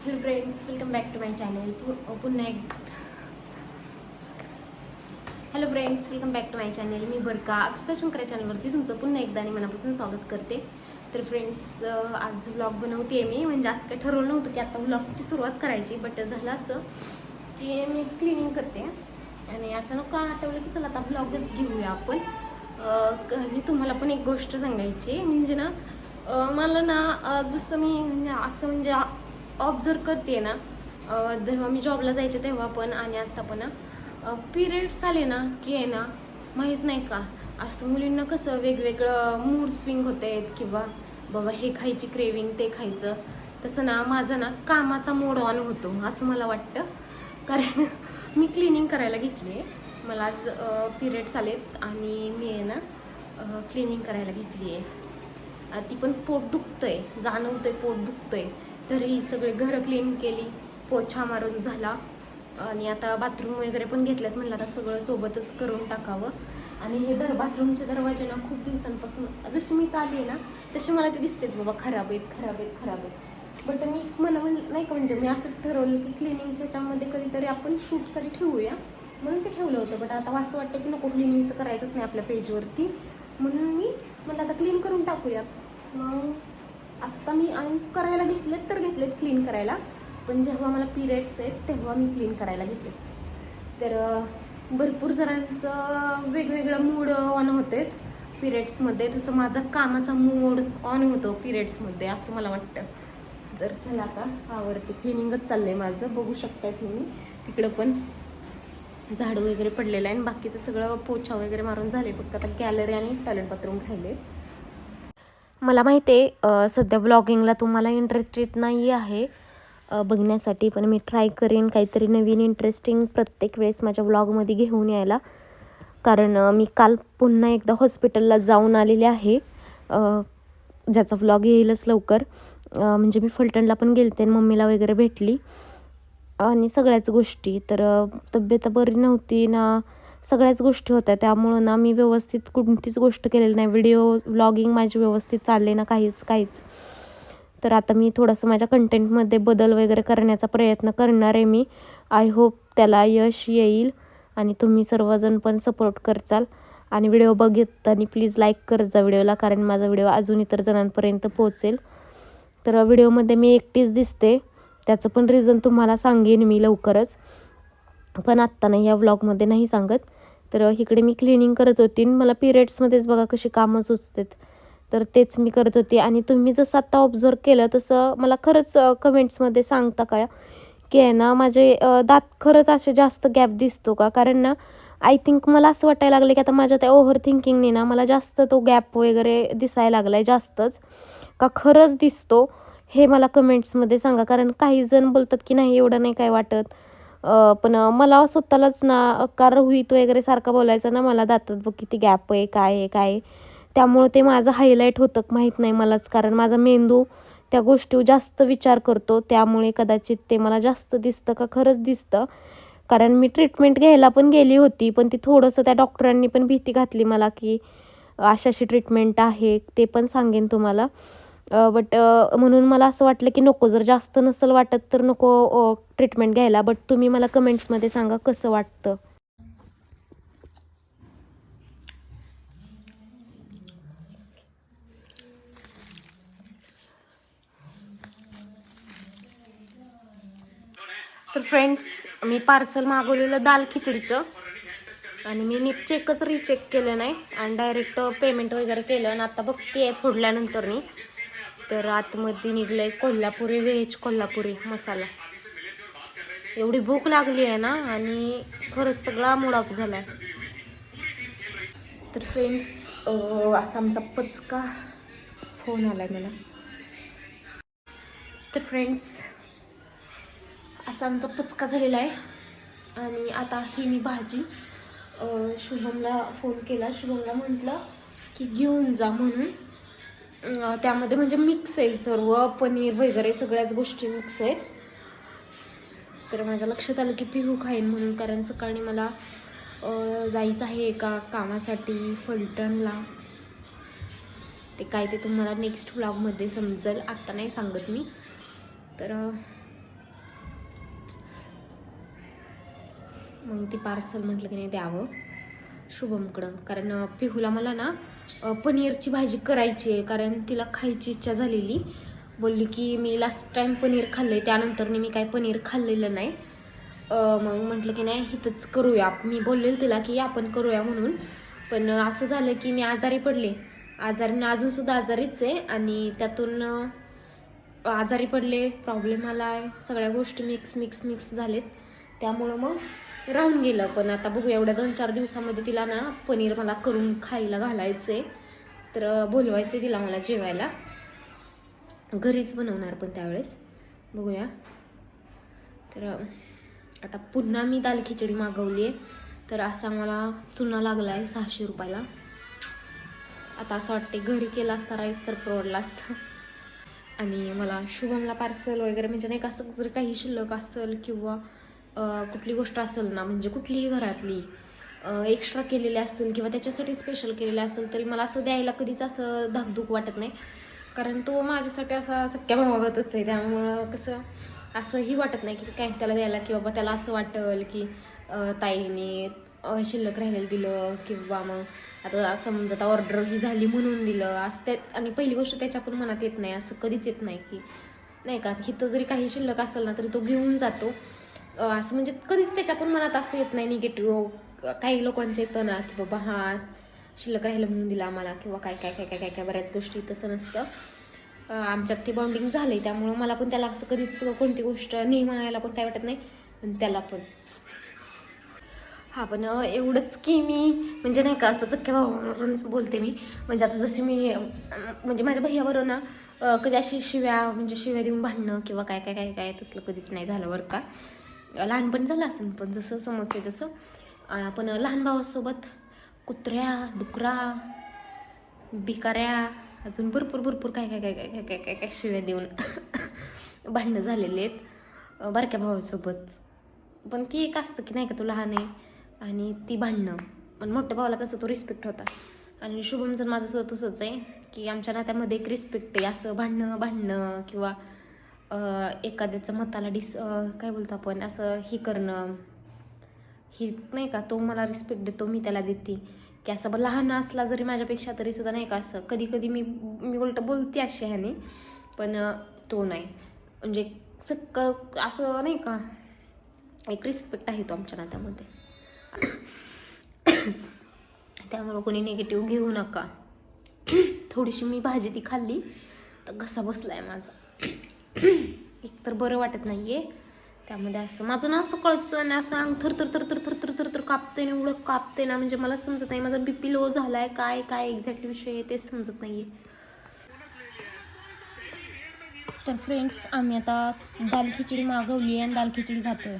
Hello friends welcome back to my channel पुन्हा एक hello friends welcome back to my channel मी बरका. अक्षता शंकर चॅनलवरती तुमचं पुन्हा एकदा आणि मनापासून स्वागत करते. तर फ्रेंड्स आज ब्लॉग बनवते मी म्हणजे असं काही ठरवलं नव्हतं की आता व्लॉगची सुरुवात करायची बट झालं असं. की मी क्लिनिंग करते. आणि अचानक का आठवलं की चला आता ब्लॉगच घेऊया आपण. अं, तुम्हाला पण एक गोष्ट सांगायची आहे. म्हणजे ना मला ना जसं मी म्हणजे असं म्हणजे ऑब्झर्व करते ना जेव्हा मी जॉबला जायचे तेव्हा पण आणि आत्ता पण पिरियड्स आले ना की आहे ना माहीत नाही का असं मुलींना कसं वेगवेगळं मूड स्विंग होत आहेत किंवा बाबा हे खायची क्रेविंग ते खायचं. तसं ना माझा ना कामाचा मोड ऑन होतो असं मला वाटतं. कारण मी क्लिनिंग करायला घेतली आहे मला आज पिरियड्स आलेत आणि मी आहे ना क्लिनिंग करायला घेतली आहे ती पण पोट दुखतं आहे जाणवतं आहे पोट दुखतं आहे तरी सगळे घरं क्लीन केली पोछा मारून झाला. आणि आता बाथरूम वगैरे पण घेतल्यात म्हणलं आता सगळं सोबतच करून टाकावं. आणि हे दर बाथरूमचे दरवाजे ना खूप दिवसांपासून जशी मी इथं आली आहे ना तसे मला ते दिसतात बाबा खराब आहेत खराब आहेत खराब आहेत. बट मी मला नाही का म्हणजे मी असं ठरवलं की क्लिनिंगच्या ह्याच्यामध्ये कधीतरी आपण शूटसाठी ठेवूया. म्हणून ते ठेवलं होतं बट आता असं वाटतं की नको क्लिनिंगचं करायचंच नाही आपल्या पेजवरती म्हणून मी म्हटलं आता क्लीन करून टाकूया मग आत्ता मी आणि करायला घेतलेत तर घेतलेत क्लीन करायला. पण जेव्हा मला पिरियड्स आहेत तेव्हा मी क्लीन करायला घेतले तर भरपूर जणांचं वेगवेगळं मूड ऑन होते पिरियड्समध्ये तसं माझा कामाचा मूड ऑन होतो पिरियड्समध्ये असं मला वाटतं. तर चला आता आवरते क्लिनिंगच चाललंय माझं. बघू शकताय तुम्ही. तिकडं पण झाडू वगैरे पडलेलं आहे आणि बाकीचं सगळं पोछा वगैरे मारून झाले. फक्त आता गॅलरी आणि टॉयलेट बाथरूम राहिले. मला माहिती आहे सध्या ब्लॉगिंगला तुम्हाला इंटरेस्ट येत नाही आहे. बघण्यासाठी पण मी ट्राय करेन काहीतरी नवीन इंटरेस्टिंग प्रत्येक वेळेस माझ्या ब्लॉगमध्ये घेऊन यायला. कारण मी काल पुन्हा एकदा हॉस्पिटलला जाऊन आलेले आहे. ज्याचा व्लॉग येईलच लवकर. म्हणजे मी फलटणला पण गेलते आणि मम्मीला वगैरे भेटली. आणि सगळ्याच गोष्टी. तर तब्येत बरी नव्हती ना. सगळ्याच गोष्टी होत्या. त्यामुळं ना मी व्यवस्थित कोणतीच गोष्ट केलेली नाही. व्हिडिओ व्लॉगिंग माझी व्यवस्थित चालले ना काहीच काहीच. तर आता मी थोडंसं माझ्या कंटेंटमध्ये बदल वगैरे करण्याचा प्रयत्न करणार आहे मी. आय होप त्याला यश येईल आणि तुम्ही सर्वजण पण सपोर्ट करचाल. आणि व्हिडिओ बघितताना प्लीज लाईक करत जा व्हिडिओला कारण माझा व्हिडिओ अजून इतर जणांपर्यंत पोहोचेल. तर व्हिडिओमध्ये मी एकटीच दिसते. त्याचं पण रिझन तुम्हाला सांगेन मी लवकरच. पण आत्ता नाही या व्लॉगमध्ये नाही सांगत. तर इकडे मी क्लिनिंग करत होती मला पिरियड्समध्येच बघा कशी कामं सुचतात. तर तेच मी करत होती आणि तुम्ही जसं आत्ता ऑब्झर्व केलं तसं मला खरंच कमेंट्समध्ये सांगता का? की आहे ना माझे दात खरंच असे जास्त गॅप दिसतो का? कारण ना आय थिंक मला असं वाटायला लागलं की आता माझ्या त्या ओव्हर थिंकिंगने ना मला जास्त तो गॅप वगैरे दिसायला लागला आहे जास्तच. का खरंच दिसतो? हे मला कमेंट्समध्ये सांगा. कारण काही जण बोलतात की नाही एवढं नाही काय वाटत. पण मला स्वतःलाच ना कार रोहित वगैरे सारखा बोलायचा ना मला दातात बघ किती गॅप आहे काय आहे काय आहे. त्यामुळं ते माझं हायलाईट होतं माहीत नाही मलाच. कारण माझा मेंदू त्या गोष्टी जास्त विचार करतो त्यामुळे कदाचित ते मला जास्त दिसतं का खरंच दिसतं. कारण मी ट्रीटमेंट घ्यायला पण गेली होती पण ती थोडंसं त्या डॉक्टरांनी पण भीती घातली मला की अशाशी अशी ट्रीटमेंट आहे ते पण सांगेन तुम्हाला. बट म्हणून मला असं वाटलं की नको जर जास्त नसेल वाटत तर नको ट्रीटमेंट घ्यायला. बट तुम्ही मला कमेंट्समध्ये सांगा कसं वाटतं? तर फ्रेंड्स मी पार्सल मागवलेलं दाल खिचडीचं. आणि मी नीट चेकच रिचेक केलं नाही. आणि डायरेक्ट पेमेंट वगैरे केलं. आणि आता बघते आहे फोडल्यानंतरनी तर आतमध्ये निघलं आहे कोल्हापुरी व्हेज कोल्हापुरी मसाला. एवढी भूक लागली आहे ना आणि खरंच सगळा मुडाप झाला आहे तर फ्रेंड्स असा आमचा पचका फोन आला आहे मला. तर फ्रेंड्स असा आमचा पचका झालेला आहे. आणि आता ही मी भाजी शुभमला फोन केला. शुभमला म्हटलं की घेऊन जा म्हणून. त्यामध्ये म्हणजे मिक्स आहे. सर्व पनीर वगैरे सगळ्याच गोष्टी मिक्स आहेत. तर माझ्या लक्षात आलं की पिहू खाईन म्हणून कारण सकाळी मला जायचं आहे एका कामासाठी फलटणला. ते काय ते तुम्हाला नेक्स्ट व्लॉगमध्ये समजेल. आत्ता नाही सांगत मी. तर मग ती पार्सल म्हटलं की नाही द्यावं. शुभमकडं. कारण पिहूला मला ना पनीरची भाजी करायची आहे कारण तिला खायची इच्छा झालेली. बोलली की मी लास्ट टाईम पनीर खाल्ले त्यानंतर मी काय पनीर खाल्लेलं नाही. मग म्हटलं की नाही इथंच करूया. मी बोललेलं तिला की आपण करूया म्हणून. पण असं झालं की मी आजारी पडले. आजारी अजून सुद्धा आजारीच आहे आणि त्यातून आजारी पडले प्रॉब्लेम आला आहे सगळ्या गोष्टी मिक्स मिक्स मिक्स झालेत. त्यामुळं मग राहून गेलं. पण आता बघू एवढ्या दोन चार दिवसामध्ये तिला ना पनीर मला करून खायला घालायचं आहे तर बोलवायचं आहे तिला मला जेवायला. घरीच बनवणार पण त्यावेळेस. बघूया. तर आता पुन्हा मी दाल खिचडी मागवली आहे तर असा मला चुना लागला आहे सहाशे रुपयाला. आता असं वाटते घरी केला असता राईस तर परवडला असतं. आणि मला शुभमला पार्सल वगैरे म्हणजे नाही का असं जर काही शिल्लक असेल किंवा कुठली गोष्ट असेल ना म्हणजे कुठलीही घरातली एक्स्ट्रा केलेली असेल किंवा त्याच्यासाठी स्पेशल केलेलं असेल तरी मला असं द्यायला कधीच असं धाकधूक वाटत नाही. कारण तो माझ्यासाठी असा सख्या भावागतच आहे. त्यामुळं कसं असंही वाटत नाही की काय त्याला द्यायला की बाबा त्याला असं वाटेल की ताईने शिल्लक राहिलेलं दिलं किंवा मग आता समजा आता ऑर्डर ही झाली म्हणून दिलं. असं त्या आणि पहिली गोष्ट त्याच्या पण मनात येत नाही. असं कधीच येत नाही की नाही का इथं जरी काही शिल्लक असेल ना तरी तो घेऊन जातो. असं म्हणजे कधीच त्याच्या पण मनात असं येत नाही निगेटिव्ह काही लोकांचं येतं ना की बाबा हा शिल्लक राहिलं म्हणून दिला आम्हाला किंवा काय काय काय काय काय काय बऱ्याच गोष्टी तसं नसतं. आमच्यात ते बॉन्डिंग आहे त्यामुळं मला पण त्याला असं कधीच कोणती गोष्ट नाही म्हणायला पण काय वाटत नाही आणि त्याला पण. हा पण एवढंच की मी म्हणजे नाही का असं सख्या भावावरूनच बोलते मी. म्हणजे आता जशी मी म्हणजे माझ्या भैयाबरोबर ना कधी अशी शिव्या म्हणजे शिव्या देऊन भांडणं किंवा काय काय काय काय तसलं कधीच नाही झालं बरं का. लहानपण झालं असेल पण जसं समजते तसं. आपण लहान भावासोबत कुत्र्या डुकरा भिकाऱ्या अजून भरपूर भरपूर काय काय काय काय काय काय काय काय शिव्या देऊन भांडणं झालेले आहेत. बारक्या भावासोबत. पण ती एक असतं की नाही का तो लहान आहे आणि ती भांडणं. पण मोठ्या भावाला कसं तो रिस्पेक्ट होता. आणि शुभम माझं सुद्धा तसंच आहे की आमच्या नात्यामध्ये एक रिस्पेक्ट आहे. असं भांडणं भांडणं किंवा एखाद्याचं मताला डिस काय बोलतो आपण असं हे करणं ही नाही का तो मला रिस्पेक्ट देतो मी त्याला देते. की असं लहान असला जरी माझ्यापेक्षा तरी सुद्धा नाही का असं कधी कधी मी मी उलट बोलते अशी ह्याने पण तो नाही. म्हणजे सक्क असं नाही का एक रिस्पेक्ट आहे तो आमच्या नात्यामध्ये. त्यामुळं कोणी निगेटिव्ह घेऊ नका. थोडीशी मी भाजी ती खाल्ली तर घसा बसला आहे माझा. एक तर बरं वाटत नाहीये. त्यामध्ये असं माझं ना असं कळचं ना असं अंग थर थर थर थर थर थर थर थर कापते ना एवढं कापते ना म्हणजे मला समजत नाही. माझा बीपी लो झालाय काय काय एक्झॅक्टली विषय आहे तेच समजत नाहीये. तर फ्रेंड्स आम्ही आता दाल खिचडी मागवली आहे आणि दाल खिचडी खातोय.